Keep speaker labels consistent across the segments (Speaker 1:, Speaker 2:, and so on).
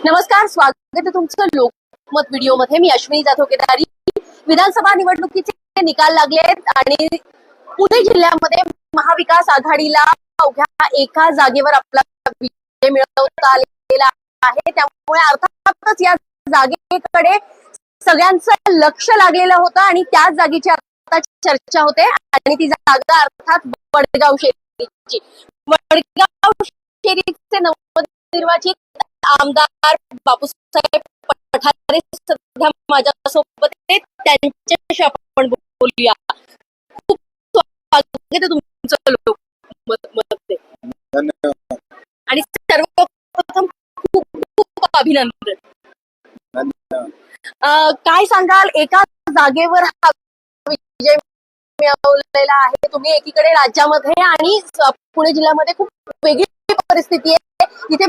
Speaker 1: नमस्कार स्वागत आहे तुमचं लोकमत व्हिडिओमध्ये मी अश्विनी जाधव केदारी विधानसभा निवडणुकीचे निकाल लागले आहेत आणि पुणे जिल्ह्यामध्ये महाविकास आघाडीला अवघ्या एका जागेवर आपला विजय मिळवता आलेला आहे त्यामुळे अर्थातच या जागेकडे सगळ्यांचं लक्ष लागलेलं होतं आणि त्याच जागेची आता चर्चा होते आणि ती जागा अर्थात वडगाव शेरीची वडगाव शेरीचे नवनिर्वाचित आमदार बापूसाहेब पठारे सध्या माझ्यासोबत आहेत. त्यांच्याशी आपण बोलूया. खूप स्वागत तुमचं
Speaker 2: धन्यवाद.
Speaker 1: आणि सर्वप्रथम खूप खूप अभिनंदन. काय सांगाल? एका जागेवर हा विजय मिळवलेला आहे. तुम्ही एकीकडे राज्यामध्ये आणि पुणे जिल्ह्यामध्ये खूप वेगळी परिस्थिती आहे. तिथे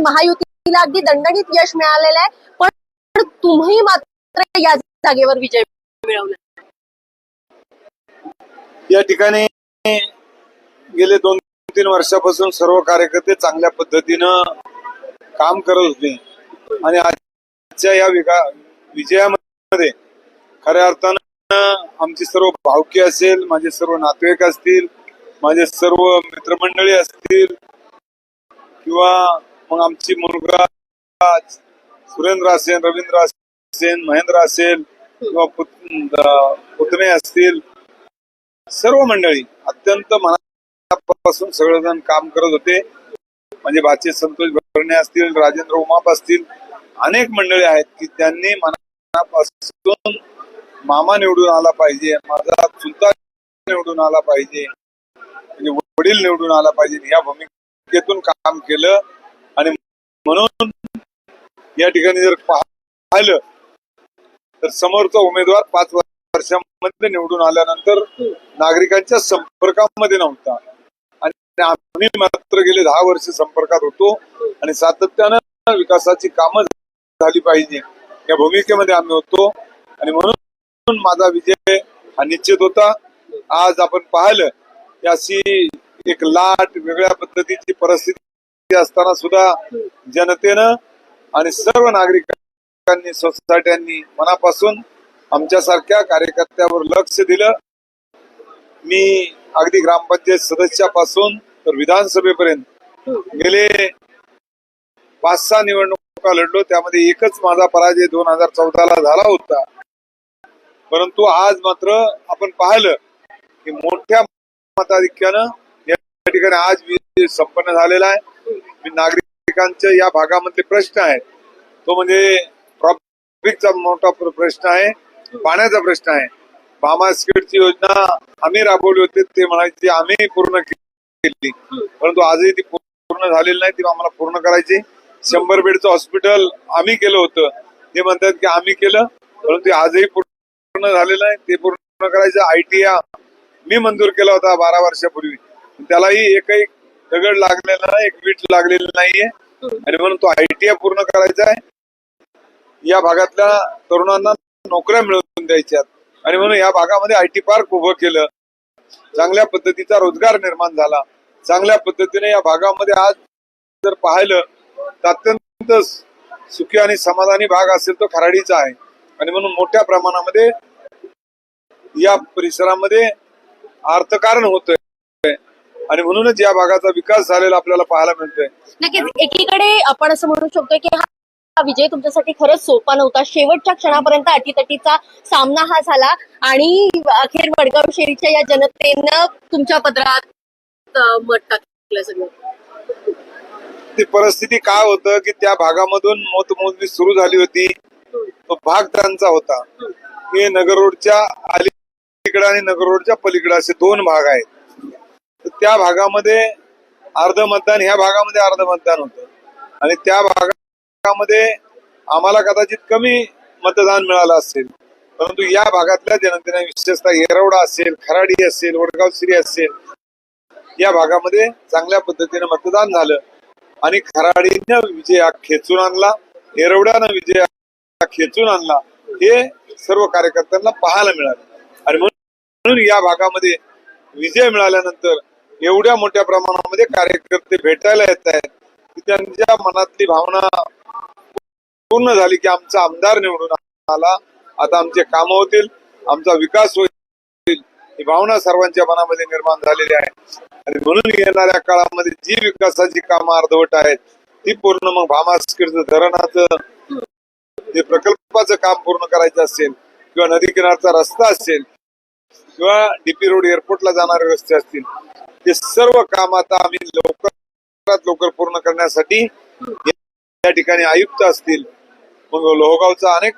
Speaker 1: तिला अगदी दणदणीत यश मिळालेलं आहे. पण तुम्ही मात्र या जागेवर विजय मिळवला.
Speaker 2: या ठिकाणी गेले दोन तीन वर्षापासून सर्व कार्यकर्ते चांगल्या पद्धतीनं काम करत होते. आणि आजच्या या विजयामध्ये खऱ्या अर्थानं आमची सर्व भावकी असेल माझे सर्व नातेवाईक असतील माझे सर्व मित्रमंडळी असतील किंवा मग आमची मुलगा सुरेंद्र असेल रवींद्र असेल महेंद्र असेल किंवा पुतणे असतील सर्व मंडळी अत्यंत मनापासून सगळेजण काम करत होते. म्हणजे भाचे संतोष भरणे असतील राजेंद्र उमाप असतील अनेक मंडळी आहेत की त्यांनी मनापासून मामा निवडून आला पाहिजे माझा चुलता निवडून आला पाहिजे म्हणजे वडील निवडून आला पाहिजे. या भूमिकेतून काम केलं. आणि म्हणून या ठिकाणी जर पाहिलं तर समोरचा उमेदवार पाच वर्षामध्ये निवडून आल्यानंतर नागरिकांच्या संपर्कामध्ये नव्हता. आणि आम्ही मात्र गेले दहा वर्ष संपर्कात होतो आणि सातत्यानं विकासाची कामं झाली पाहिजे या भूमिकेमध्ये आम्ही होतो. आणि म्हणून माझा विजय हा निश्चित होता. आज आपण पाहिलं की अशी एक लाट वेगळ्या पद्धतीची परिस्थिती असताना सुद्धा जनतेनं आणि सर्व नागरिकांनी सोसायट्यांनी मनापासून आमच्यासारख्या कार्यकर्त्यावर लक्ष दिलं. मी अगदी ग्रामपंचायत सदस्यापासून तर विधानसभेपर्यंत गेले पाच सहा निवडणुका लढलो. त्यामध्ये एकच माझा पराजय दोन हजार चौदाला झाला होता. परंतु आज मात्र आपण पाहिलं की मोठ्या मताधिक्यानं या ठिकाणी आज विजय संपन्न झालेला आहे. नागरिकांचे नागरिकांच्या या भागामधले प्रश्न आहेत. तो म्हणजे ट्रॉफिकचा मोठा प्रश्न आहे पाण्याचा प्रश्न आहे. मामा स्किटची योजना आम्ही राबवली होती ते म्हणायचे आम्ही पूर्ण केली. परंतु आजही ती पूर्ण झालेली नाही ती आम्हाला पूर्ण करायची. शंभर बेडचं हॉस्पिटल आम्ही केलं होतं. ते म्हणतात की आम्ही केलं परंतु आजही पूर्ण झालेलं नाही ते पूर्ण करायचं. आयटीआ मी मंजूर केला होता बारा वर्षापूर्वी. त्यालाही एकही दगड लागलेला नाही एक वीट लागलेली नाहीये. आणि म्हणून तो आयटीआय पूर्ण करायचा आहे. या भागातल्या तरुणांना नोकऱ्या मिळवून द्यायच्यात आणि म्हणून या भागामध्ये आयटी पार्क उभं केलं. चांगल्या पद्धतीचा रोजगार निर्माण झाला. चांगल्या पद्धतीने या भागामध्ये आज जर पाहिलं तर अत्यंत सुखी आणि समाधानी भाग असेल तो खराडीचा आहे. आणि म्हणून मोठ्या प्रमाणामध्ये या परिसरामध्ये अर्थकारण होतंय. आणि म्हणूनच या भागाचा विकास झालेला आपल्याला पाहायला मिळतोय.
Speaker 1: नक्कीच. एकीकडे आपण असं म्हणू शकतो की हा हा विजय तुमच्यासाठी खरंच सोपा नव्हता. शेवटच्या क्षणापर्यंत अटीतटीचा सामना हा झाला. आणि अखेर वडगाव शेरीच्या या जनतेनं तुमच्या पत्रात मत टाकलं सगळं.
Speaker 2: ती परिस्थिती काय होतं की त्या भागामधून मतमोजणी सुरू झाली होती. तो भाग त्यांचा होता. हे नगर रोडच्या अलीकडे आणि नगर रोडच्या पलीकडे असे दोन भाग आहेत. त्या भागामध्ये अर्ध मतदान ह्या भागामध्ये अर्ध मतदान होतं. आणि त्या भागामध्ये आम्हाला कदाचित कमी मतदान मिळालं असेल. परंतु या भागातल्या जनतेने विशेषतः येरवडा असेल खराडी असेल वडगाव सिरी असेल या भागामध्ये चांगल्या पद्धतीने मतदान झालं. आणि खराडीनं विजय खेचून आणला येरवड्यानं विजय खेचून आणला हे सर्व कार्यकर्त्यांना पाहायला मिळालं. आणि म्हणून या भागामध्ये विजय मिळाल्यानंतर एवढ्या मोठ्या प्रमाणामध्ये कार्यकर्ते भेटायला येत आहेत की त्यांच्या मनातली भावना पूर्ण झाली की आमचा आमदार निवडून आला. आता आमचे काम होतील आमचा विकास होईल. ही भावना सर्वांच्या मनामध्ये निर्माण झालेली आहे. आणि म्हणून येणाऱ्या काळामध्ये जी विकासाची कामं अर्धवट आहेत ती पूर्ण मग भामास्किरचं धरणाचं जे प्रकल्पाचं काम पूर्ण करायचं असेल किंवा नदी किनारचा रस्ता असेल किंवा डीपी रोड एअरपोर्टला जाणारे रस्ते असतील ते सर्व काम आता आम्ही लवकरात लवकर पूर्ण करण्यासाठी त्या ठिकाणी आयुक्त असतील. मग लोहगावचा अनेक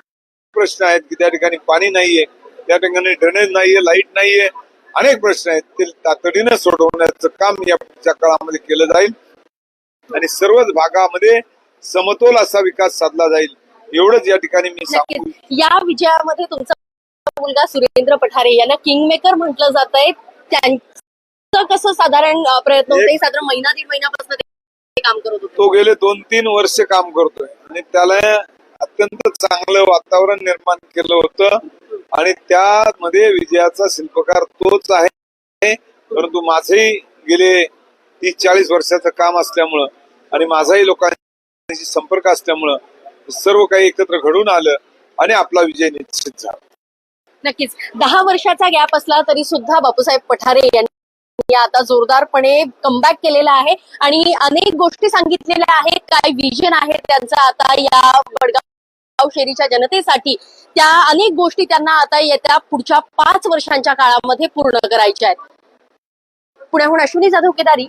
Speaker 2: प्रश्न आहेत की त्या ठिकाणी पाणी नाहीये. त्या ठिकाणी ड्रेनेज नाहीये लाइट नाहीये. अनेक प्रश्न आहेत. ते तातडीनं सोडवण्याचं काम या काळामध्ये केलं जाईल. आणि सर्वच भागामध्ये समतोल असा विकास साधला जाईल. एवढंच या ठिकाणी मी सांगू
Speaker 1: या विजयामध्ये तुमचा मुलगा सुरेंद्र पठारे यांना किंग मेकर म्हटलं जात आहे कसं साधारण प्रयत्न होते साधारण महिना दीड महिन्यापासून ते काम करत होते.
Speaker 2: तो गेले दोन तीन वर्ष काम करतोय. आणि त्याला अत्यंत चांगलं वातावरण निर्माण केलं होतं. आणि त्यामध्ये विजयाचा शिल्पकार तोच आहे. परंतु माझंही गेले तीस चाळीस वर्षाचं काम असल्यामुळं आणि माझाही लोकांशी संपर्क असल्यामुळं सर्व काही एकत्र घडून आलं आणि आपला विजय निश्चित झाला.
Speaker 1: नक्कीच. दहा वर्षाचा गॅप असला तरी सुद्धा बापूसाहेब पठारे यांनी आता जोरदारपणे कमबॅक केलेला आहे. आणि अनेक गोष्टी सांगितलेल्या आहेत. काय विजन आहे त्यांचं आता या वडगाव शेरीच्या जनतेसाठी. त्या अनेक गोष्टी त्यांना आता येत्या पुढच्या पाच वर्षांच्या काळामध्ये पूर्ण करायच्या आहेत. पुण्याहून अश्विनी जाधव केदारी